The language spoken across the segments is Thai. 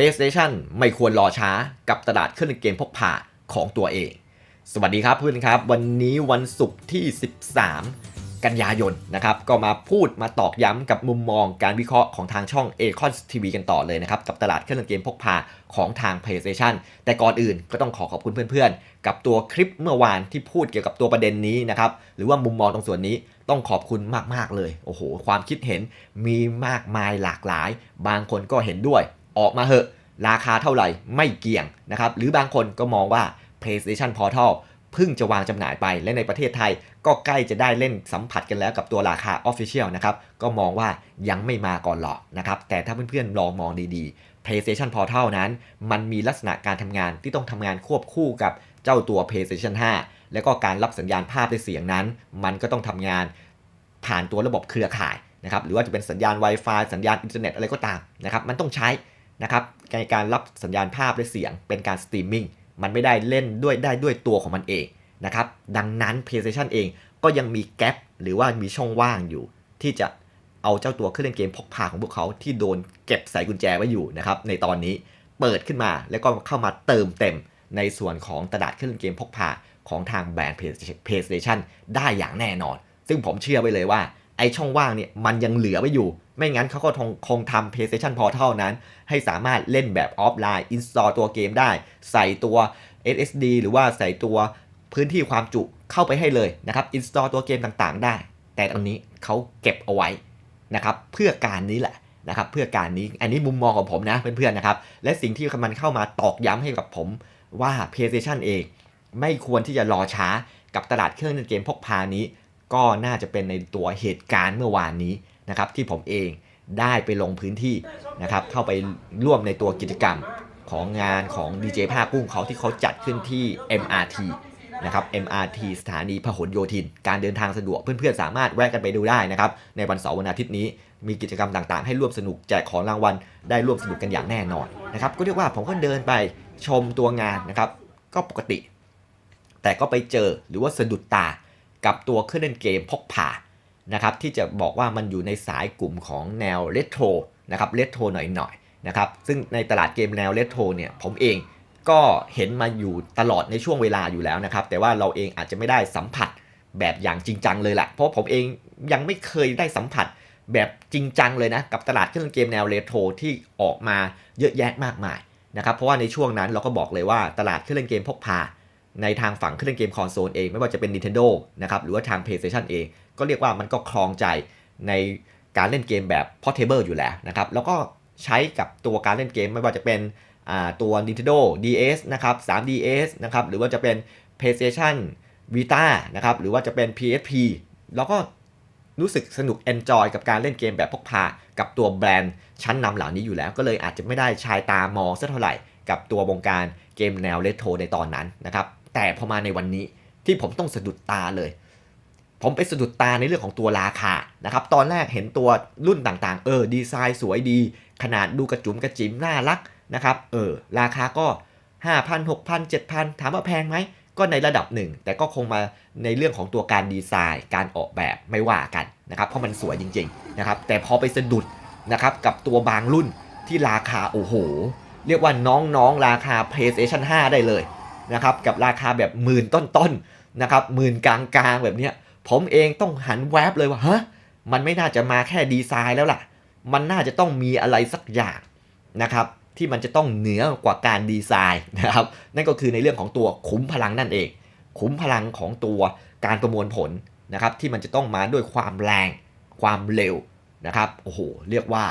PlayStation ไม่ควรรอช้ากับตลาดเครื่องเล่นเกมพกพาของตัวเอง สวัสดีครับเพื่อนครับ วันนี้วันศุกร์ที่ 13 กันยายนนะครับ ก็มาพูดมาตอกย้ำกับมุมมองการวิเคราะห์ของทางช่อง a c o n TV กันต่อเลยนะครับ กับตลาดเครื่องเล่นเกมพกพาของทาง PlayStation แต่ก่อนอื่นก็ต้องขอขอบคุณเพื่อนๆ กับตัวคลิปเมื่อวานที่พูดเกี่ยวกับตัวประเด็นนี้นะครับหรือว่ามุมมองตรงส่วนนี้ต้องขอบคุณมากๆเลย โอ้โห ความคิดเห็นมีมากมายหลากหลาย บางคนก็เห็นด้วย ออกมาเหอะ ราคาเท่าไหร่ไม่เกี่ยงนะครับ หรือบางคนก็มองว่า PlayStation Portal เพิ่งจะวางจำหน่ายไปและในประเทศไทย ก็ใกล้จะได้เล่นสัมผัสกันแล้วกับตัวราคา Official นะครับ ก็มองว่ายังไม่มาก่อนหรอกนะครับ แต่ถ้าเพื่อนๆลองมองดีๆ PlayStation Portal นั้น มันมีลักษณะการทำงานที่ต้องทำงานควบคู่กับเจ้าตัว PlayStation 5 แล้วก็การรับสัญญาณภาพและเสียงนั้น มันก็ต้องทำงานผ่านตัวระบบเครือข่ายนะครับหรือว่าจะเป็นสัญญาณ Wi-Fi สัญญาณอินเทอร์เน็ตอะไรก็ตามนะครับมันต้องใช้ นะครับในการรับสัญญาณภาพและเสียงเป็นการสตรีมมิ่งมันไม่ได้เล่นด้วยได้ด้วยตัวของมันเองนะครับดังนั้น PlayStation เองก็ยังมีแกลบหรือว่ามีช่องว่างอยู่ ที่จะเอาเจ้าตัวเครื่องเล่นเกมพกพาของพวกเขาที่โดนเก็บใส่กุญแจไว้อยู่นะครับในตอนนี้เปิดขึ้นมาแล้วก็เข้ามาเติมเต็มในส่วนของตลาดเครื่องเล่นเกมพกพาของทางแบรนด์ PlayStation ได้อย่างแน่นอน ซึ่งผมเชื่อไว้เลยว่า ไอช่องว่างเนี่ยมันยังเหลือไว้อยู่ ไม่งั้นเขาก็คงงทำ PlayStation Portal นั้น ให้สามารถเล่นแบบออฟไลน์ อินสตอลตัวเกมได้ ใส่ตัว SSD หรือว่าใส่ตัวพื้นที่ความจุเข้าไปให้เลยนะครับ อินสตอลตัวเกมต่างๆ ได้ แต่ตอนนี้เขาเก็บเอาไว้นะครับเพื่อการนี้แหละนะครับเพื่อการนี้อันนี้มุมมองของผมนะเพื่อนๆนะครับและสิ่งที่มันเข้ามาตอกย้ำให้กับผมว่า PlayStation เอง ไม่ควรที่จะรอช้ากับตลาดเครื่องเล่นเกมพกพานี้ ก็น่าจะเป็นในตัวเหตุการณ์เมื่อวานนี้นะครับที่ผมเองได้ไปลงพื้นที่นะครับเข้าไปร่วมในตัวกิจกรรมของงานของดีเจภาคกุ้งเขาที่เขาจัดขึ้นที่ MRT นะครับ MRT สถานีพหลโยธิน การเดินทางสะดวกเพื่อนๆ สามารถแวะกันไปดูได้นะครับ ในวันเสาร์วันอาทิตย์นี้มีกิจกรรมต่างๆ ให้ร่วมสนุกแจกของรางวัล ได้ร่วมสนุกกันอย่างแน่นอนนะครับ ก็เรียกว่าผมก็เดินไปชมตัวงานนะครับ ก็ปกติ แต่ก็ไปเจอหรือว่าสะดุดตา กับตัวเครื่องเล่นเกมพกพานะครับที่จะบอกว่ามันอยู่ในสายกลุ่มของแนวเรโทรนะครับเรโทรหน่อยๆนะครับซึ่งในตลาดเกมแนวเรโทรเนี่ยผมเองก็เห็นมาอยู่ตลอดในช่วงเวลาอยู่แล้วนะครับ แต่ว่าเราเองอาจจะไม่ได้สัมผัสแบบอย่างจริงจังเลยแหละเพราะผมเองยังไม่เคยได้สัมผัสแบบจริงจังเลยนะกับตลาดเครื่องเกมแนวเรโทรที่ออกมาเยอะแยะมากมายนะครับเพราะว่าในช่วงนั้นเราก็บอกเลยว่าตลาดเครื่องเล่นเกมพกพา ในทางฝั่งเครื่องเกมคอนโซลเอง ไม่ว่าจะเป็น Nintendo นะครับหรือว่าทาง PlayStation เอง ก็เรียกว่ามันก็ครองใจในการเล่นเกมแบบ Portable อยู่แล้วนะครับแล้วก็ใช้กับตัวการเล่นเกมไม่ว่าจะเป็นตัว Nintendo DS นะครับ 3DS นะครับหรือว่าจะเป็น PlayStation Vita นะครับหรือว่าจะเป็น PSP แล้วก็รู้สึกสนุก enjoy กับการเล่นเกมแบบพกพา กับตัวแบรนด์ชั้นนำเหล่านี้อยู่แล้ว ก็เลยอาจจะไม่ได้ชายตามองสักเท่าไหร่ กับตัววงการเกมแนวเรโทรในตอนนั้นนะครับ แต่พอมาในวันนี้ที่ผมต้องสะดุดตาเลย ผมไปสะดุดตาในเรื่องของตัวราคานะครับ ตอนแรกเห็นตัวรุ่นต่างๆ เออ ดีไซน์สวยดี ขนาดดูกระจุมกระจิ๋มน่ารักนะครับ เออ ราคาก็ 5,000 6,000 7,000 ถามว่าแพงไหม ก็ในระดับหนึ่ง แต่ก็คงมาในเรื่องของตัวการดีไซน์ การออกแบบไม่ว่ากันนะครับ เพราะมันสวยจริงๆนะครับ แต่พอไปสะดุดนะครับกับตัวบางรุ่นที่ราคาโอ้โห เรียกว่าน้องๆ ราคา PlayStation 5 ได้เลย นะครับกับราคาแบบหมื่นต้นๆนะครับหมื่นกลางๆแบบเนี้ยผมเองต้องหันแวบเลยว่าฮะมันไม่น่าจะมาแค่ดีไซน์แล้วล่ะ มันน่าจะต้องมีอะไรสักอย่างนะครับที่มันจะต้องเหนือกว่าการดีไซน์นะครับนั่นก็คือในเรื่องของตัวขุมพลังนั่นเองขุมพลังของตัวการประมวลผลนะครับที่มันจะต้องมาด้วยความแรงความเร็วนะครับโอ้โหเรียกว่า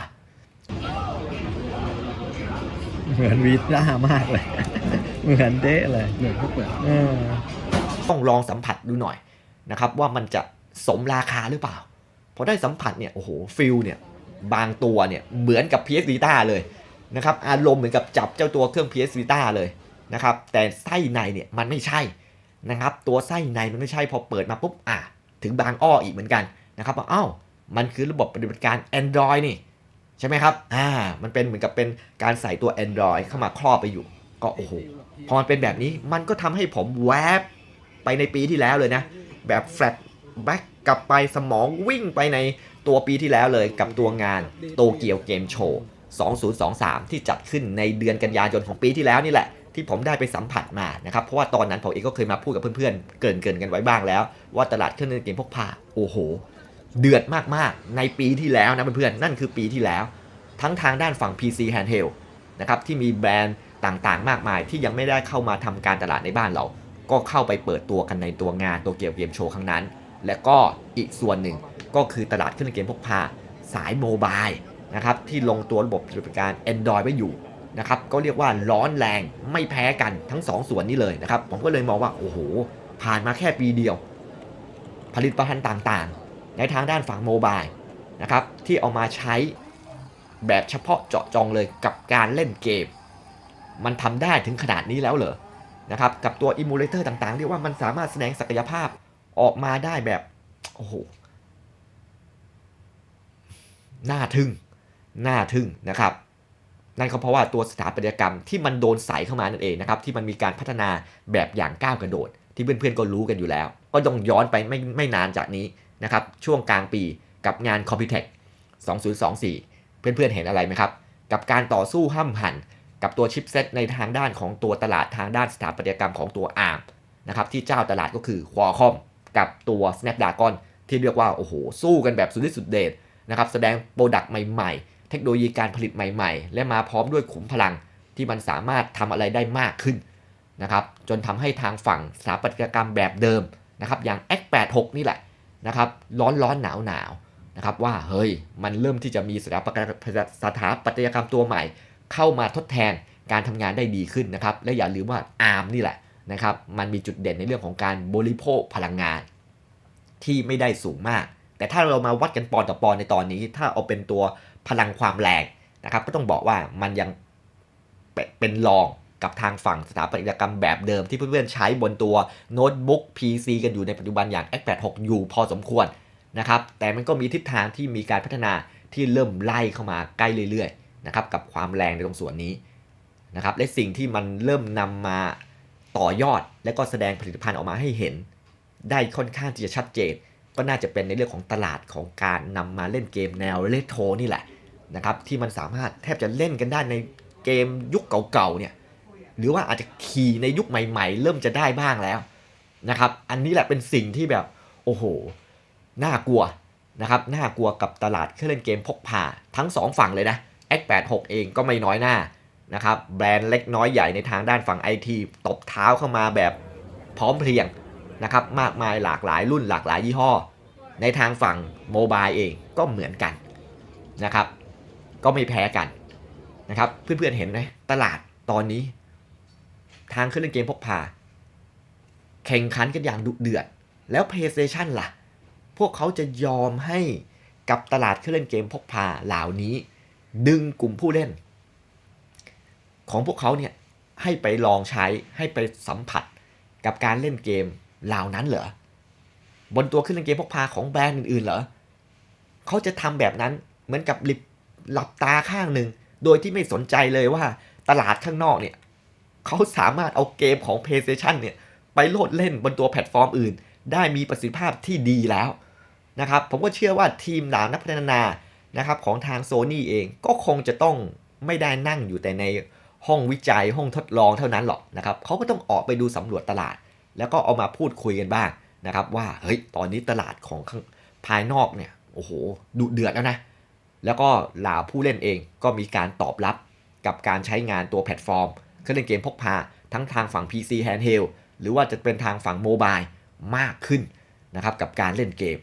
เหมือนวีซ่ามากเลย เหมือนเด้เลยเหมือนเขาเปิดเออต้องลองสัมผัสดูหน่อยนะครับ ว่ามันจะสมราคาหรือเปล่าพอได้สัมผัสเนี่ยโอ้โหฟิลเนี่ยบางตัวเนี่ยเหมือนกับ PS Vita เลยนะครับอารมณ์เหมือนกับจับเจ้าตัวเครื่อง PS Vita เลยนะครับแต่ไส้ในเนี่ยมันไม่ใช่นะครับตัวไส้ในมันไม่ใช่พอเปิดมาปุ๊บอะถึงบางอ้ออีกเหมือนกันนะครับว่าอ้าวมันคือระบบปฏิบัติการ Android นี่ใช่ไหมครับอ่ามันเป็นเหมือนกับเป็นการใส่ตัว Android เข้ามาครอบไปอยู่ ก็โอ้โหพอมันเป็นแบบนี้มันก็ทำให้ผมแวบไปในปีที่แล้วเลยนะ แบบแฟลชแบ็กกลับไปสมองวิ่งไปในตัวปีที่แล้วเลยกับตัวงานโตเกียวเกมโชว์ 2023 ที่จัดขึ้นในเดือนกันยายนของปีที่แล้วนี่แหละ ที่ผมได้ไปสัมผัสมานะครับ เพราะว่าตอนนั้นผมเองก็เคยมาพูดกับเพื่อนๆ เกินเกินๆกันไว้บ้างแล้ว ว่าตลาดเครื่องเล่นเกมพกพาโอ้โห เดือดมากๆ ในปีที่แล้วนะเพื่อนๆนั่นคือปีที่แล้ว ทั้งทางด้านฝั่ง PC Handheld นะครับที่มีแบรนด์ ต่างๆ มากมายที่ยังไม่ได้เข้ามาทำการตลาดในบ้านเรา ก็เข้าไปเปิดตัวกันในตัวงานตัวเกี่ยวเกมโชว์ครั้งนั้น และก็อีกส่วนหนึ่งก็คือตลาดเครื่องเล่นเกมพกพาสายโมบายนะครับที่ลงตัวระบบปฏิบัติการ Android ไว้อยู่นะครับก็เรียกว่าร้อนแรงไม่แพ้กันทั้งสองส่วนนี้เลยนะครับผมก็เลยมองว่าโอ้โหผ่านมาแค่ปีเดียว ผลิตภัณฑ์ต่างๆ ในทางด้านฝั่งโมบายนะครับที่เอามาใช้แบบเฉพาะเจาะจงเลยกับการเล่นเกม มันทำได้ถึงขนาดนี้แล้วเหรอนะครับกับตัวอิมูเลเตอร์ต่างๆ เรียกว่ามันสามารถแสดงศักยภาพออกมาได้แบบ โอ้โหน่าทึ่งน่าทึ่งนะครับ นั่นก็เพราะว่าตัวสถาปัตยกรรมที่มันโดนใส่เข้ามานั่นเองนะครับ ที่มันมีการพัฒนาแบบอย่างก้าวกระโดด ที่เพื่อนๆก็รู้กันอยู่แล้ว ก็ต้องย้อนไปไม่ไม่นานจากนี้นะครับ ช่วงกลางปีกับงาน Computech 2024 เพื่อนๆเห็นอะไรไหมครับ กับการต่อสู้ห้ำหัน กับตัวชิปเซตในทางด้านของตัวตลาดทางด้านสถาปัตยกรรมของตัว ARM นะครับที่เจ้าตลาดก็คือ Qualcomm กับตัว Snapdragon ที่เรียกว่าโอ้โหสู้กันแบบสุดฤทธิ์สุดเดชนะครับแสดงโปรดักต์ใหม่ๆ เทคโนโลยีการผลิตใหม่ๆ และมาพร้อมด้วยขุมพลังที่มันสามารถทำอะไรได้มากขึ้นนะครับจนทำให้ทางฝั่งสถาปัตยกรรมแบบเดิมนะครับอย่าง X86 นี่แหละนะครับร้อนร้อนหนาวหนาวนะครับว่าเฮ้ยมันเริ่มที่จะมีสถาปัตยสถาปัตยกรรมตัวใหม่ เข้ามาทดแทนการทำงานได้ดีขึ้นนะครับ และอย่าลืมว่า ARM นี่แหละนะครับ มันมีจุดเด่นในเรื่องของการบริโภคพลังงาน ที่ไม่ได้สูงมาก แต่ถ้าเรามาวัดกันปอนต่อปอนในตอนนี้ ถ้าเอาเป็นตัวพลังความแรงนะครับ ก็ต้องบอกว่ามันยังเป็นเป็นรองกับทางฝั่งสถาปัตยกรรมแบบเดิมที่เพื่อนๆใช้บนตัวโน้ตบุ๊ก PC กันอยู่ในปัจจุบันอย่าง X86 อยู่พอสมควรนะครับ แต่มันก็มีทิศทางที่มีการพัฒนาที่เริ่มไล่เข้ามาใกล้เรื่อยๆ นะครับกับความแรงในตรงส่วนนี้นะครับและสิ่งที่มันเริ่มนำมาต่อยอดและก็แสดงผลิตภัณฑ์ออกมาให้เห็น ได้ค่อนข้างที่จะชัดเจน ก็น่าจะเป็นในเรื่องของตลาดของการนำมาเล่นเกมแนวเรโทรนี่แหละนะครับที่มันสามารถแทบจะเล่นกันได้ในเกมยุคเก่าๆเนี่ยหรือว่าอาจจะขี่ในยุคใหม่ๆ เริ่มจะได้บ้างแล้วนะครับอันนี้แหละเป็นสิ่งที่แบบโอ้โหน่ากลัวนะครับน่ากลัวกับตลาดเครื่องเล่นเกมพกพาทั้ง 2 ฝั่งเลยนะ X86 เองก็ไม่น้อยหน้านะครับแบรนด์เล็กน้อยใหญ่ในทางด้านฝั่ง IT ตบเท้าเข้ามาแบบพร้อมเพรียงนะครับมากมายหลากหลายรุ่นหลากหลายยี่ห้อ ในทางฝั่งโมบายเองก็เหมือนกันนะครับก็ไม่แพ้กันนะครับเพื่อนๆเห็นไหมตลาดตอนนี้ ทางเครื่องเล่นเกมพกพาแข่งขันกันอย่างดุเดือด แล้ว PlayStation ล่ะ พวกเขาจะยอมให้กับตลาดเครื่องเล่นเกมพกพาเหล่านี้ ดึงกลุ่มผู้เล่น ของพวกเขาเนี่ยให้ไปลองใช้ให้ไปสัมผัสกับการเล่นเกมเหล่านั้นเหรอบนตัวเครื่องเล่นเกมพกพาของแบรนด์อื่นๆเหรอเขาจะทำแบบนั้นเหมือนกับหลิบหลับตาข้างหนึ่ง โดยที่ไม่สนใจเลยว่าตลาดข้างนอกเนี่ยเขาสามารถเอาเกมของ PlayStation เนี่ยไปโหลดเล่นบนตัวแพลตฟอร์มอื่น ได้มีประสิทธิภาพที่ดีแล้วนะครับ ผมก็เชื่อว่าทีมหลานนักพัฒนา นะครับของทาง Sony เองก็คงจะต้องไม่ได้นั่งอยู่แต่ในห้องวิจัยห้องทดลองเท่านั้นหรอกนะครับเขาก็ต้องออกไปดูสำรวจตลาด แล้วก็เอามาพูดคุยกันบ้างนะครับว่าเฮ้ยตอนนี้ตลาดของข้างภายนอกเนี่ยโอ้โหดุเดือดแล้วนะแล้วก็เหล่าผู้เล่นเองก็มีการตอบรับกับการใช้งานตัวแพลตฟอร์มเครื่องเล่นเกมพกพาทั้งทางฝั่ง PC Handheld หรือว่าจะเป็นทางฝั่งโมบายมากขึ้นนะครับกับการเล่นเกม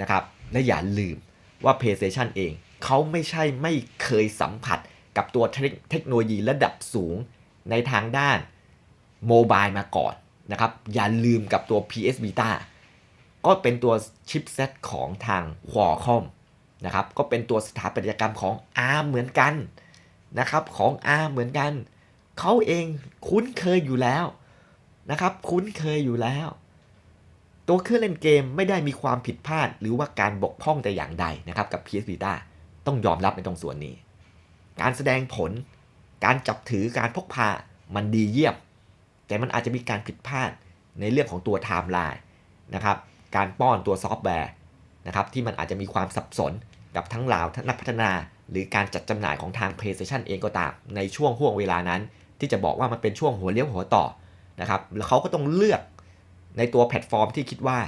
นะครับและอย่าลืม ว่า PlayStation เอง เขาไม่ใช่ไม่เคยสัมผัสกับตัวเทคเทคโนโลยีระดับสูงในทางด้านโมบายมาก่อนนะครับ อย่าลืมกับตัว PS Vita ก็เป็นตัวชิปเซตของทาง Qualcomm นะครับ ก็เป็นตัวสถาปัตยกรรมของ ARM เหมือนกันนะครับ ของ ARM เหมือนกัน เขาเองคุ้นเคยอยู่แล้วนะครับ คุ้นเคยอยู่แล้ว ตัวเครื่องเล่นเกมไม่ได้มีความผิดพลาด หรือว่าการบกพร่องแต่อย่างใดนะครับกับ PS Vita ต้องยอมรับในตรงส่วนนี้ การแสดงผล การจับถือการพกพามันดีเยี่ยม แต่มันอาจจะมีการผิดพลาดในเรื่องของตัวไทม์ไลน์นะครับการป้อนตัวซอฟต์แวร์นะครับที่มันอาจจะมีความสับสนกับทั้งเหล่านักพัฒนา หรือการจัดจำหน่ายของทาง PlayStation เองก็ตาม ในช่วงห่วงเวลานั้น ที่จะบอกว่ามันเป็นช่วงหัวเลี้ยวหัวต่อนะครับแล้วเขาก็ต้องเลือก ในตัวแพลตฟอร์มที่คิดว่า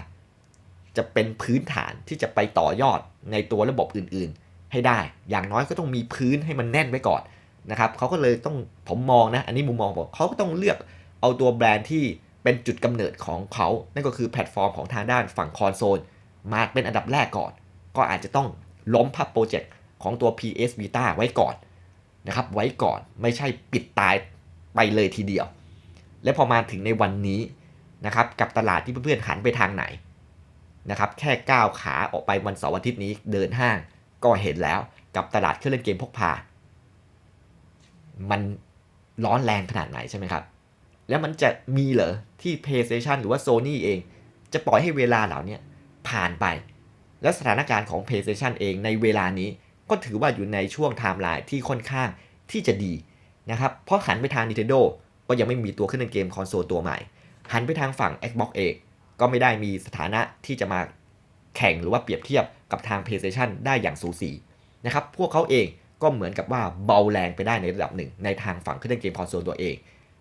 จะเป็นพื้นฐานที่จะไปต่อยอดในตัวระบบอื่นๆ ให้ได้ อย่างน้อยก็ต้องมีพื้นให้มันแน่นไว้ก่อนนะครับเขาก็เลยต้องผมมองนะ อันนี้มุมมองผมเขาก็ต้องเลือกเอาตัวแบรนด์ที่เป็นจุดกำเนิดของเขา นั่นก็คือแพลตฟอร์มของทางด้านฝั่งคอนโซล มาเป็นอันดับแรกก่อน ก็อาจจะต้องล้มพับโปรเจกต์ของตัว PS Vita ไว้ก่อนนะครับ ไว้ก่อนไม่ใช่ปิดตายไปเลยทีเดียว และพอมาถึงในวันนี้ นะครับกับตลาดที่เพื่อนๆหันไปทางไหนนะครับแค่ก้าวขาออกไปวันเสาร์อาทิตย์นี้เดินห้างก็เห็นแล้วกับตลาดเครื่องเล่นเกมพกพา มันร้อนแรงขนาดไหนใช่ไหมครับ แล้วมันจะมีเหรอที่ PlayStation หรือว่า Sony เอง จะปล่อยให้เวลาเหล่านี้ผ่านไป และสถานการณ์ของ PlayStation เองในเวลานี้ก็ถือว่าอยู่ในช่วงไทม์ไลน์ที่ค่อนข้างที่จะดีนะครับ เพราะหันไปทาง Nintendo ก็ยังไม่มีตัวเครื่องเล่นเกมคอนโซลตัวใหม่ หันไปทางฝั่ง Xbox เองก็ไม่ได้มีสถานะที่จะมาแข่งหรือว่าเปรียบเทียบกับทาง PlayStation ได้อย่างสูสีนะครับพวกเขาเองก็เหมือนกับว่าเบาแรงไปได้ในระดับหนึ่ง ในทางฝั่งเครื่องเล่นเกมคอนโซลตัวเอง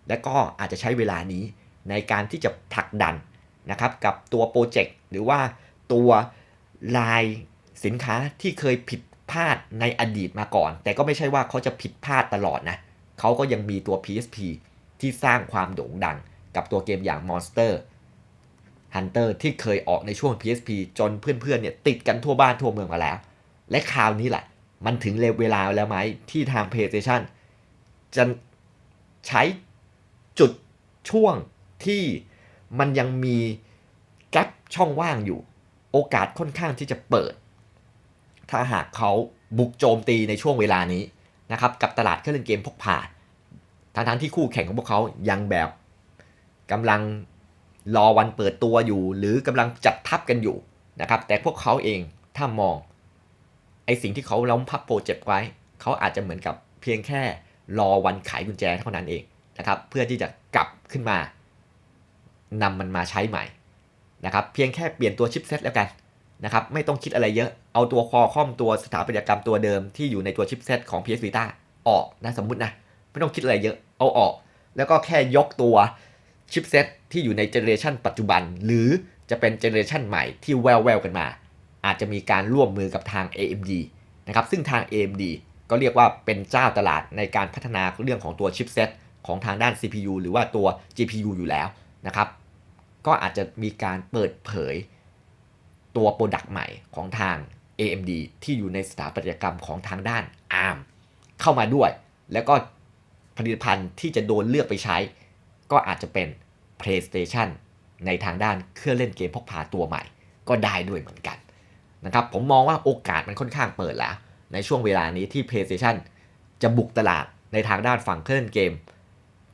และก็อาจจะใช้เวลานี้ในการที่จะผลักดันนะครับกับตัวโปรเจกต์หรือว่าตัวลายสินค้าที่เคยผิดพลาดในอดีตมาก่อน แต่ก็ไม่ใช่ว่าเขาจะผิดพลาดตลอดนะเขาก็ยังมีตัว PSP ที่สร้างความโด่งดัง กับตัวเกมอย่าง Monster Hunter ที่เคยออกในช่วง PSP จนเพื่อนๆเนี่ยติดกันทั่วบ้านทั่วเมืองมาแล้ว และคราวนี้แหละ มันถึงเวลาแล้วไหมที่ทาง PlayStation จะใช้จุดช่วงที่มันยังมีแกลบช่องว่างอยู่ โอกาสค่อนข้างที่จะเปิด ถ้าหากเขาบุกโจมตีในช่วงเวลานี้นะครับกับตลาดเครื่องเล่นเกมพกพาทางทั้งๆที่คู่แข่งของพวกเขายังแบบ กำลังรอวันเปิดตัวอยู่ หรือกำลังจัดทัพกันอยู่นะครับ แต่พวกเขาเองถ้ามองไอสิ่งที่เขาล้มพับโปรเจกต์ไว้ เขาอาจจะเหมือนกับเพียงแค่รอวันขายกุญแจเท่านั้นเองนะครับ เพื่อที่จะกลับขึ้นมานำมันมาใช้ใหม่นะครับ เพียงแค่เปลี่ยนตัวชิปเซตแล้วกันนะครับ ไม่ต้องคิดอะไรเยอะ เอาตัวคอคอมตัวสถาปัตยกรรมตัวเดิมที่อยู่ในตัวชิปเซตของ PS Vita ออกนะสมมุตินะ ไม่ต้องคิดอะไรเยอะ เอาออก แล้วก็แค่ยกตัว ชิปเซตที่อยู่ในเจเนเรชันปัจจุบัน หรือจะเป็นเจเนเรชันใหม่ที่แววแววกันมา อาจจะมีการร่วมมือกับทาง AMD นะครับซึ่งทาง AMD ก็เรียกว่าเป็นเจ้าตลาดในการพัฒนาเรื่องของตัวชิปเซตของทางด้าน CPU หรือว่าตัว GPU อยู่แล้วนะครับก็อาจจะมีการเปิดเผยตัวโปรดักต์ใหม่ของทาง AMD ที่อยู่ในสถาปัตยกรรมของทางด้าน ARM เข้ามาด้วย แล้วก็ผลิตภัณฑ์ที่จะโดนเลือกไปใช้ ก็อาจจะเป็น PlayStation ในทางด้านเครื่องเล่นเกมพกพาตัวใหม่ ก็ได้ด้วยเหมือนกันนะครับผมมองว่าโอกาสมันค่อนข้างเปิดแล้ว ในช่วงเวลานี้ที่ PlayStation จะบุกตลาดในทางด้านฝั่งเครื่องเล่นเกม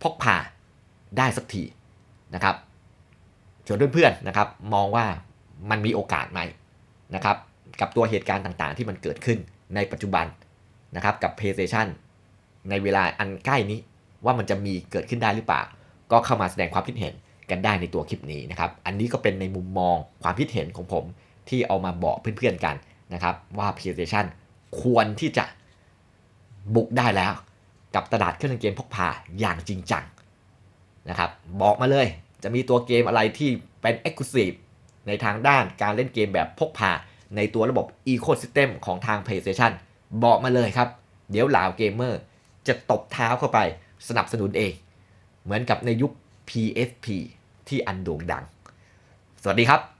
พกพาได้สักทีนะครับส่วนเพื่อนๆนะครับมองว่ามันมีโอกาสไหมนะครับกับตัวเหตุการณ์ต่างๆ ที่มันเกิดขึ้นในปัจจุบันนะครับกับ PlayStation ในเวลาอันใกล้นี้ว่ามันจะมีเกิดขึ้นได้หรือเปล่า ก็เข้ามาแสดงความคิดเห็นกันได้ในตัวคลิปนี้นะครับ อันนี้ก็เป็นในมุมมองความคิดเห็นของผมที่เอามาบอกเพื่อนๆกันนะครับว่า PlayStation ควรที่จะบุกได้แล้ว กับตลาดเครื่องเล่นเกมพกพาอย่างจริงจังนะครับบอกมาเลยจะมีตัวเกมอะไรที่เป็น Exclusive ในทางด้านการเล่นเกมแบบพกพาในตัวระบบ Ecosystem ของทาง PlayStation บอกมาเลยครับ เดี๋ยวเหล่าเกมเมอร์จะตบเท้าเข้าไปสนับสนุนเอง เหมือนกับในยุค PSP ที่อันโด่งดัง สวัสดีครับ